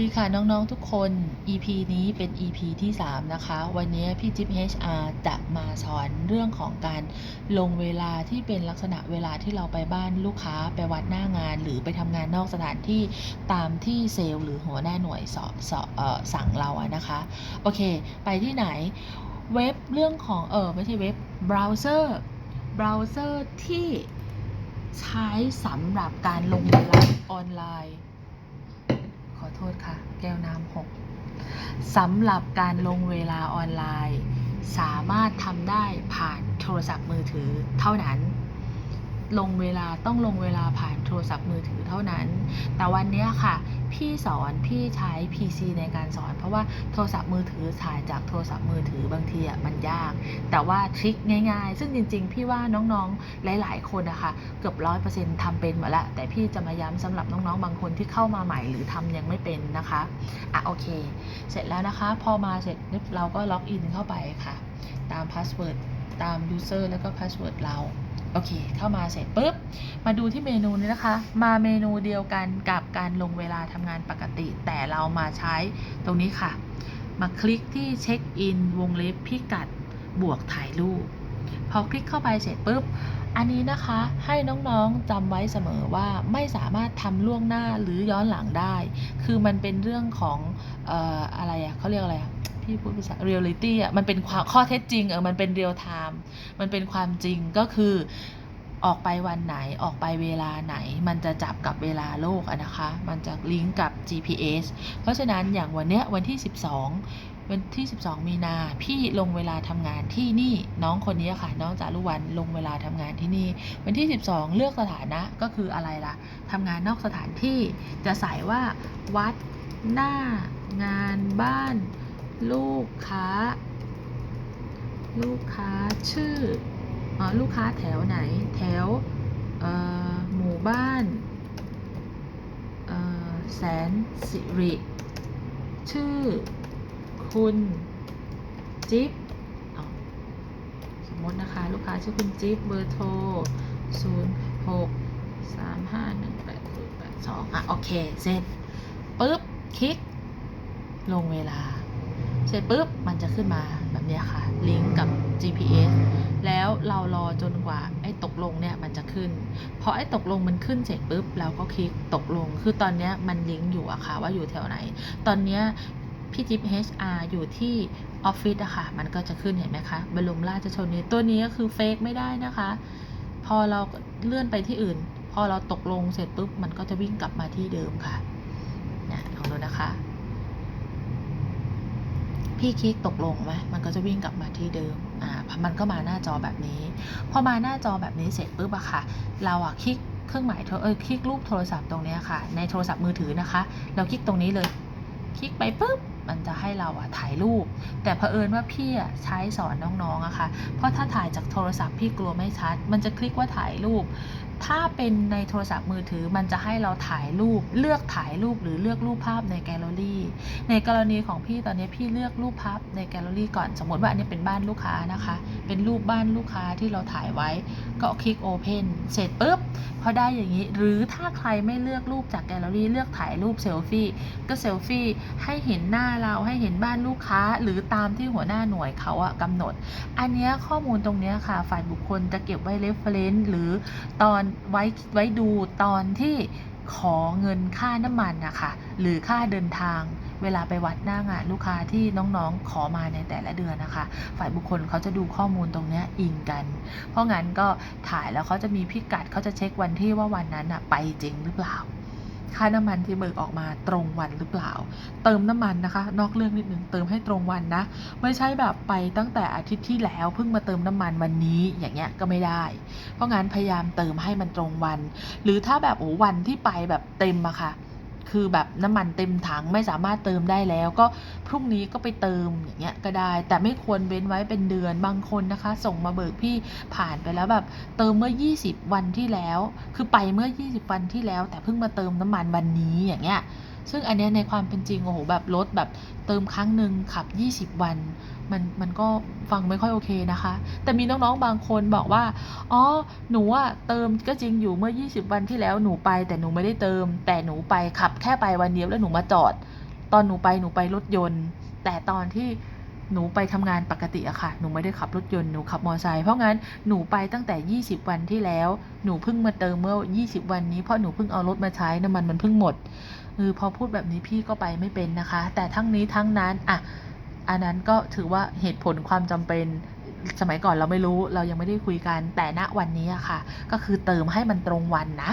ดีค่ะน้องๆทุกคน EP นี้เป็น EP ที่ 3 นะคะ วันนี้พี่จิ๊บ HR จะมาสอนเรื่องของการลงเวลาที่เป็นลักษณะเวลาที่เราไปบ้านลูกค้าไปวัดหน้างาน หรือไปทำงานนอกสถานที่ตามที่เซลล์หรือหัวหน้าหน่วยสอสอสั่งเราอะนะคะ โอเค ไปที่ไหนเว็บเรื่องของเออไม่ใช่เว็บเบราว์เซอร์เบราว์เซอร์ที่ใช้สำหรับการลงเวลาออนไลน์ อโทษค่ะ แก้วน้ำหกสำหรับการลงเวลาออนไลน์ สามารถทำได้ผ่านโทรศัพท์มือถือเท่านั้น ลงเวลาต้องลงเวลาผ่านโทรศัพท์มือถือเท่านั้น แต่วันนี้ค่ะ พี่สอนพี่ใช้ PC ในการสอน เพราะว่าโทรศัพท์มือถือถ่ายจากโทรศัพท์มือถือบางทีอะมันยาก แต่ว่าทริคง่ายๆ ซึ่งจริง ๆ พี่ว่าน้องๆหลาย ๆ คนนะคะเกือบร้อยเปอร์เซ็นต์ทำเป็นหมดละ แต่พี่จะมาย้ำสำหรับน้องๆ บางคนที่เข้ามาใหม่หรือทำยังไม่เป็นนะคะอะโอเค เสร็จแล้วนะคะ พอมาเสร็จเราก็ล็อกอินเข้าไปค่ะ ตามพาสเวิร์ดตาม user แล้วก็พาสเวิร์ดเรา โอเค เข้ามาเสร็จปุ๊บ มาดูที่เมนูนี้นะคะ มาเมนูเดียวกันกับการลงเวลาทำงานปกติ แต่เรามาใช้ตรงนี้ค่ะ มาคลิกที่เช็คอินวงเล็บพิกัดบวกถ่ายรูป พอคลิกเข้าไปเสร็จปุ๊บ อันนี้นะคะให้น้องๆจำไว้เสมอว่าไม่สามารถทำล่วงหน้าหรือย้อนหลังได้ คือมันเป็นเรื่องของอออะไรอะเขาเรียกอะไรอะ พี่พูดภาษาเรียลลิตี้อะมันเป็นความข้อเท็จจริงเออมันเป็นเรียลไทม์มันเป็นความจริงก็คือออกไปวันไหนออกไปเวลาไหน มันจะจับกับเวลาโลกะนะคะ มันจะลิงก์กับ GPS เพราะฉะนั้นอย่างวันเนี้ยวันที่ 12 วันที่ 12 มีนาพี่ลงเวลาทำงานที่นี่น้องคนนี้ค่ะ น้องจารุวรรณลงเวลาทำงานที่นี่ วันที่ 12 เลือกสถานะก็คืออะไรล่ะทำงานนอกสถานที่จะใส่ว่าวัดหน้างานบ้าน ลูกค้า ลูกค้าชื่ออลูกค้าแถวไหน แถวหมู่บ้านแสนสิริ ชื่อ คุณ จิ๊บสมมตินะคะ ลูกค้าชื่อคุณจิ๊บเบอร์โทร 0 6 3 5 1 8 0 8 2 อะ โอเค เสร็จปุ๊บ คลิก ลงเวลา เสร็จปุ๊บมันจะขึ้นมาแบบนี้ค่ะ ลิงก์กับ GPS แล้วเรารอจนกว่าไอ้ตกลงเนี่ยมันจะขึ้นพอไอ้ตกลงมันขึ้นเสร็จปุ๊บเราก็คลิกตกลง คือตอนนี้มันลิงก์อยู่อะค่ะว่าอยู่แถวไหน ตอนนี้พี่จิ๊บ HR อยู่ที่ออฟฟิศอะค่ะ มันก็จะขึ้นเห็นไหมคะบรมราชชนนีตัวนี้ก็คือเฟกไม่ได้นะคะ พอเราเลื่อนไปที่อื่น พอเราตกลงเสร็จปุ๊บ มันก็จะวิ่งกลับมาที่เดิมค่ะเนี่ยลองดูนะคะ พี่คลิกตกลงไหมมันก็จะวิ่งกลับมาที่เดิมอ่ามันก็มาหน้าจอแบบนี้ พอมาหน้าจอแบบนี้เสร็จปุ๊บอะค่ะ เราอะคลิกเครื่องหมายโทรเออคลิกรูปโทรศัพท์ตรงนี้ค่ะ ในโทรศัพท์มือถือนะคะ เราคลิกตรงนี้เลย คลิกไปปุ๊บมันจะให้เราอะถ่ายรูป แต่เผอิญว่าพี่อะใช้สอนน้องๆอะค่ะ เพราะถ้าถ่ายจากโทรศัพท์พี่กลัวไม่ชัด มันจะคลิกว่าถ่ายรูป ถ้าเป็นในโทรศัพท์มือถือมันจะให้เราถ่ายรูปเลือกถ่ายรูปหรือเลือกรูปภาพในแกลเลอรี่ ในกรณีของพี่ตอนนี้พี่เลือกรูปภาพในแกลเลอรี่ก่อน สมมติว่าอันนี้เป็นบ้านลูกค้านะคะ เป็นรูปบ้านลูกค้าที่เราถ่ายไว้ ก็คลิก Open เสร็จปุ๊บพอได้อย่างนี้ หรือถ้าใครไม่เลือกรูปจากแกลเลอรี่เลือกถ่ายรูปเซลฟี่ก็เซลฟี่ให้เห็นหน้าเราให้เห็นบ้านลูกค้า หรือตามที่หัวหน้าหน่วยเขาอะกำหนด อันนี้ข้อมูลตรงนี้ค่ะฝ่ายบุคคลจะเก็บไว้ reference หรือตอนไว้ไว้ดูตอนที่ขอเงินค่าน้ำมันนะคะหรือค่าเดินทางเวลาไปวัดหน้างานลูกค้าที่น้องๆ ขอมาในแต่ละเดือนนะคะ ฝ่ายบุคคลเขาจะดูข้อมูลตรงเนี้ยอิงกัน เพราะงั้นก็ถ่ายแล้วเขาจะมีพิกัดเขาจะเช็ควันที่ว่าวันนั้นอะไปจริงหรือเปล่า ค่าน้ำมันที่เบิกออกมาตรงวันหรือเปล่า เติมน้ำมันนะคะ นอกเรื่องนิดนึงเติมให้ตรงวันนะ ไม่ใช่แบบไปตั้งแต่อาทิตย์ที่แล้วเพิ่งมาเติมน้ำมันวันนี้อย่างเงี้ยก็ไม่ได้ เพราะงั้นพยายามเติมให้มันตรงวัน หรือถ้าแบบโอ้วันที่ไปแบบเต็มอะค่ะ คือแบบน้ำมันเต็มถังไม่สามารถเติมได้แล้ว ก็พรุ่งนี้ก็ไปเติมอย่างเงี้ยก็ได้ แต่ไม่ควรเว้นไว้เป็นเดือนบางคนนะคะ ส่งมาเบิกพี่ผ่านไปแล้วแบบเติมเมื่อ 20 วันที่แล้ว คือไปเมื่อ 20 วันที่แล้ว แต่เพิ่งมาเติมน้ำมันวันนี้อย่างเงี้ย ซึ่งอันนี้ในความเป็นจริงโอ้โหแบบรถแบบเติมครั้งหนึ่งขับ 20 วันมันมันก็ฟังไม่ค่อยโอเคนะคะ แต่มีน้องๆบางคนบอกว่า อ๋อ หนูอะเติมก็จริงอยู่เมื่อ 20 วันที่แล้วหนูไป แต่หนูไม่ได้เติม แต่หนูไปขับแค่ไปวันเดียวแล้วหนูมาจอด ตอนหนูไปหนูไปรถยนต์ แต่ตอนที่หนูไปทำงานปกติอะค่ะ หนูไม่ได้ขับรถยนต์ หนูขับมอเตอร์ไซค์ เพราะงั้นหนูไปตั้งแต่ 20 วันที่แล้ว หนูเพิ่งมาเติมเมื่อ 20 วันนี้ เพราะหนูเพิ่งเอารถมาใช้น้ำมันมันเพิ่งหมด เออพอพูดแบบนี้พี่ก็ไปไม่เป็นนะคะ แต่ทั้งนี้ทั้งนั้นอะอันนั้นก็ถือว่าเหตุผลความจำเป็นสมัยก่อนเราไม่รู้เรายังไม่ได้คุยกันแต่ณวันนี้อะค่ะ ก็คือเติมให้มันตรงวันนะ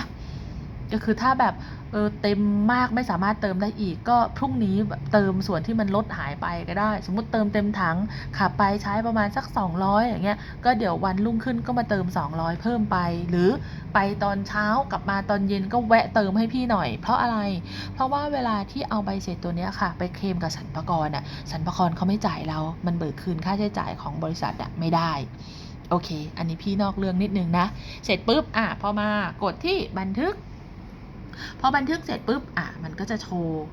ก็คือถ้าแบบเออเต็มมากไม่สามารถเติมได้อีก ก็พรุ่งนี้แบบเติมส่วนที่มันลดหายไปก็ได้ สมมติเติมเต็มถังขับไปใช้ประมาณสัก 200 อย่างเงี้ยก็เดี๋ยววันรุ่งขึ้นก็มาเติม 200 เพิ่มไป หรือไปตอนเช้ากลับมาตอนเย็นก็แวะเติมให้พี่หน่อย เพราะอะไร เพราะว่าเวลาที่เอาใบเสร็จตัวเนี้ยค่ะ ไปเคลมกับสรรพากรน่ะสรรพากรเขาไม่จ่ายเรา มันเบิกคืนค่าใช้จ่ายของบริษัทอะไม่ได้โอเค อันนี้พี่นอกเรื่องนิดนึงนะ เสร็จปุ๊บ อะ พอมากดที่บันทึก พอบันทึกเสร็จปุ๊บอะมันก็จะโชว์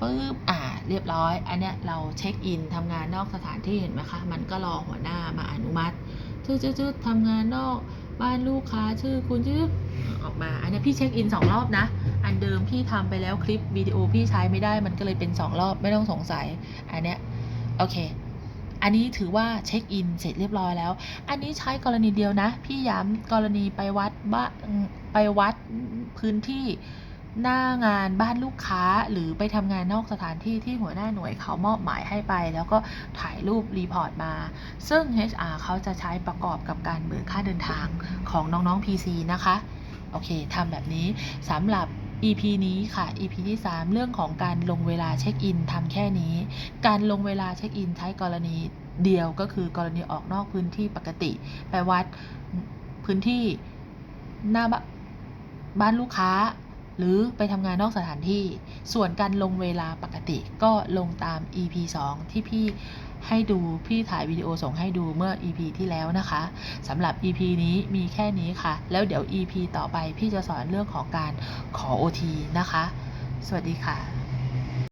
ปุ๊บอะเรียบร้อย อันเนี้ยเราเช็คอินทำงานนอกสถานที่เห็นไหมคะ มันก็รอหัวหน้ามาอนุมัติจืดๆๆทำงานนอกบ้านลูกค้าชื่อคุณจืดออกมา อันเนี้ยพี่เช็คอินสองรอบนะ อันเดิมพี่ทำไปแล้วคลิปวิดีโอพี่ใช้ไม่ได้ มันก็เลยเป็นสองรอบไม่ต้องสงสัย อันเนี้ยโอเค อันนี้ถือว่าเช็คอินเสร็จเรียบร้อยแล้ว อันนี้ใช้กรณีเดียวนะ พี่ย้ำกรณีไปวัดบ้านไปวัดพื้นที่หน้างานบ้านลูกค้าหรือไปทำงานนอกสถานที่ที่หัวหน้าหน่วยเขามอบหมายให้ไป แล้วก็ถ่ายรูปรีพอร์ตมา ซึ่ง HR เขาจะใช้ประกอบกับการเบิกค่าเดินทางของน้องๆ PC นะคะ โอเคทำแบบนี้สำหรับ EP นี้ค่ะ EP ที่ 3 เรื่องของการลงเวลาเช็คอินทำแค่นี้ การลงเวลาเช็คอินใช้กรณีเดียวก็คือกรณีออกนอกพื้นที่ปกติไปวัดพื้นที่หน้าบบ้านลูกค้า หรือไปทำงานนอกสถานที่ ส่วนการลงเวลาปกติก็ลงตาม EP 2 ที่พี่ให้ดูพี่ถ่ายวิดีโอส่งให้ดูเมื่อ EP ที่แล้วนะคะสำหรับ EP นี้มีแค่นี้ค่ะ แล้วเดี๋ยว EP ต่อไปพี่จะสอนเรื่องของการขอ OT นะคะ สวัสดีค่ะ